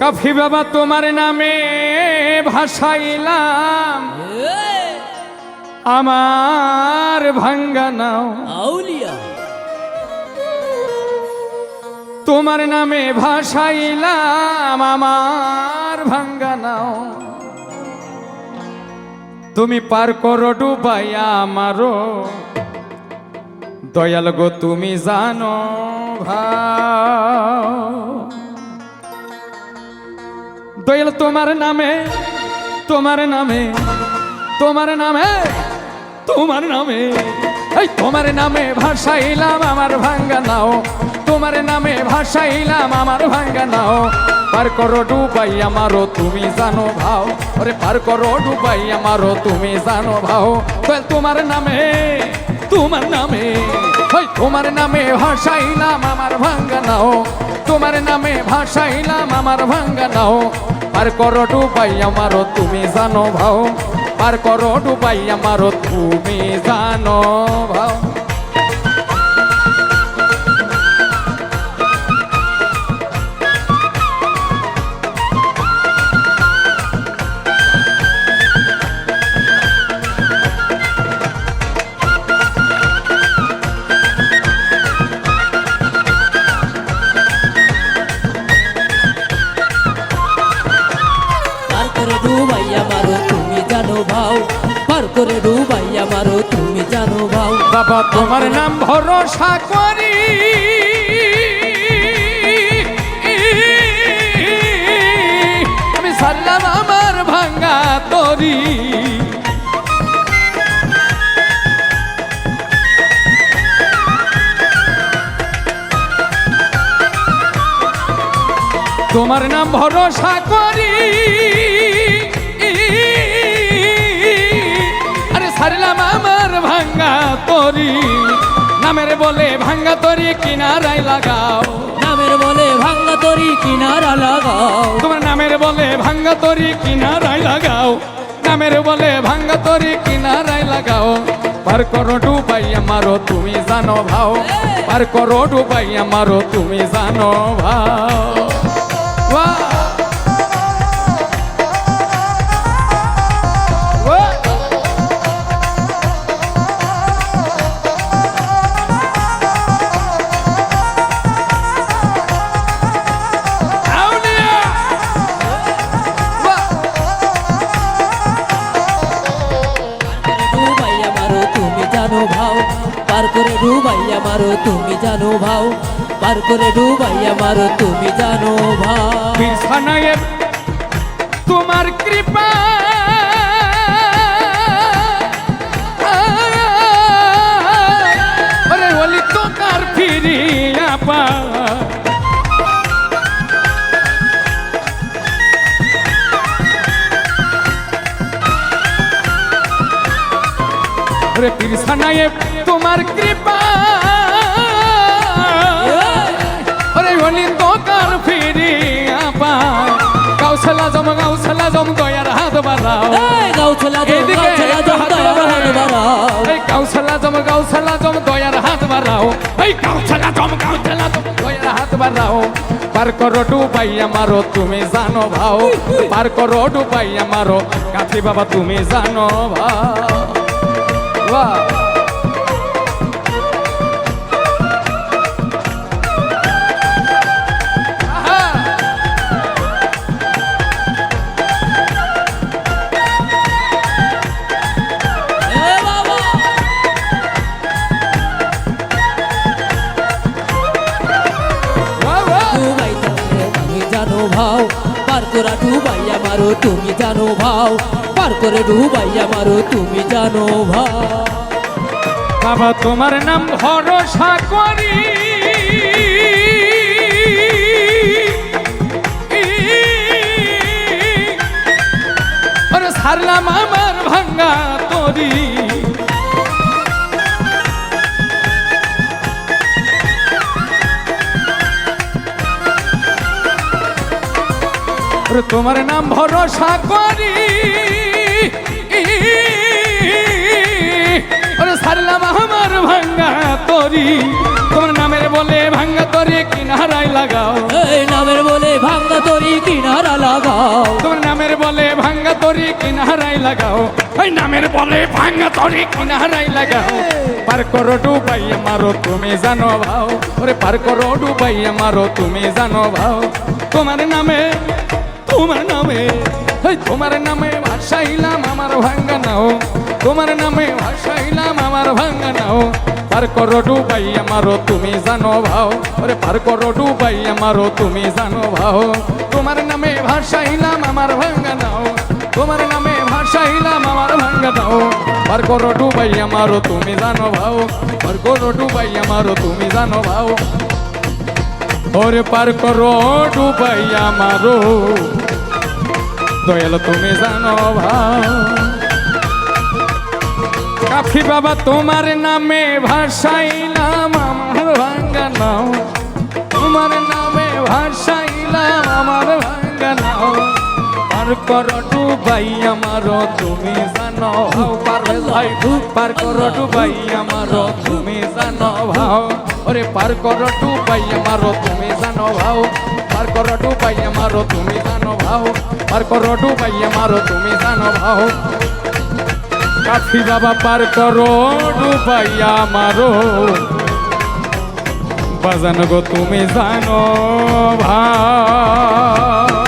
কাফি বাবা তোমার নামে ভাসাইলাম। আমার ভাঙ্গা নাও। আউলিয়া। তোমার নামে ভাসাইলাম আমার ভাঙ্গা নাও। তুমি পার করো ডুবাইয়া আমারও দয়াল গো তুমি জানো ভাও। দয়াল তোমার নামে তোমার নামে তোমার নামে তোমার নামে। এই তোমার নামে ভাসাইলাম আমার ভাঙ্গা নাও, তোমার নামে ভাসাইলাম আমার ভাঙ্গা নাও। পার করো ডুবাই আমারও তুমি জানো ভাও, ওরে পার করো ডুবাই আমারও তুমি জানো ভাও। তোমার নামে তোমার নামে ওই তোমার নামে ভাসাইলাম আমার ভাঙ্গা নাও, তোমার নামে ভাসাইলাম আমার ভাঙ্গা নাও। পার করো ডুবাই আমারও তুমি জানো ভাও। পার করো ডুবাই আমারও তুমি জানো ভাও। করে ডুবাইয়া মারো, তুমি জানো ভাও। বাবা, তোমার নাম ভরসা করি। আমি সারলাম আমার ভাঙ্গা তরি। তোমার নাম ভরসা করি। তরি নামের বলে ভাঙ্গা তরি কিনারায় লাগাও। নামের বলে ভাঙ্গা তরি কিনারা লাগাও। তোমার নামের বলে ভাঙ্গা তরি কিনারায় লাগাও। নামের বলে ভাঙ্গা তরি কিনারায় লাগাও। পার করো ডুবাই আমারও তুমি জানো ভাও। পার করো ডুবাই আমারও তুমি জানো ভাও। জানো ভাও? পার করে ডুবাইয়া মারো তুমি জানো ভাও। পার করে ডুবাইয়া মারো তুমি জানো ভাও। তোমার কৃপা রে বিছানায় তোমার কৃপা। আরে বলি দোকান ফিরিয়া পায় গাউছলা জম গাউছলা জম দয়ার হাত বাড়াও। গাউছলা জম গাউছলা জম হাত দয়ার। হাত বাড়াও। এই গাউছলা জম গাউছলা জম দয়ার হাত বাড়াও। এই গাউছলা জম গাউছলা জম দয়ার হাত বাড়াও। পার করো ডুবাই আমারও তুমি জানো ভাও। পার করো ডুবাই আমারও কাঠি বাবা তুমি জানো ভাও। বাহ জানো ভাও পার করা ডুবাইয়া মারো তুমি জানো ভাও। পার করে ডুবাইয়া মারো, তুমি জানো ভাও বাবা, তোমার নাম ভরসা করি। আরে সারলাম আমার ভাঙ্গা তরি। তোমার নাম ভরসা করি। সারলাম আমার ভাঙ্গা তরি। তোমার নামের বলে ভাঙ্গা তরি কিনারায় লাগাও। এই নামের বলে ভাঙ্গা তরি কিনারা লাগাও। তোমার নামের বলে ভাঙ্গা তরি কিনারায় লাগাও। ওই নামের বলে ভাঙ্গা তরি কিনারায় লাগাও। পার করো ডুবাই মারো তুমি জানো ভাও। ওরে পার করো ডুবাই মারো তুমি জানো ভাও। তোমার নামে তোমার নামে তোমার নামে ভাসাইলাম আমার ভাঙ্গা নাও। তোমার নামে ভাসাইলাম আমার ভাঙ্গা নাও। পার ডুবাই আমারও তুমি জানো ভাও। ওরে পার ডুবাই আমারও তুমি জানো ভাও। তোমার নামে ভাসাইলাম আমার ভাঙ্গা নাও। তোমার নামে ভাসাইলাম আমার ভাঙ্গা নাও। পার করো ডুবাই আমারও তুমি জানো ভাও। পার করো ডুবাই আমারও তুমি জানো ভাও। ওরে পার করো ডুবাই আমারও। দয়াল তুমি জানো ভাও। কাফি বাবা, তোমার নামে ভাসাইলাম, আমার ভাঙ্গা নাও। তোমার নামে ভাসাইলাম, আমার ভাঙ্গা নাও। পার কর ডুবাই আমারও তুমি জানো ভাও। পার ভাই পার কর ডুবাই আমারও তুমি জানো ভাও। ওরে, পার কর ডুবাই আমারও তুমি জানো ভাও। পার কর ডুবাই আমারও তুমি জানো ভাও। পার কর ডুবাই আমারও তুমি জানো ভাও। কাফি বাবা পার করো ডুবাইয়া মারো। বাজানো গো তুমি জানো ভাই।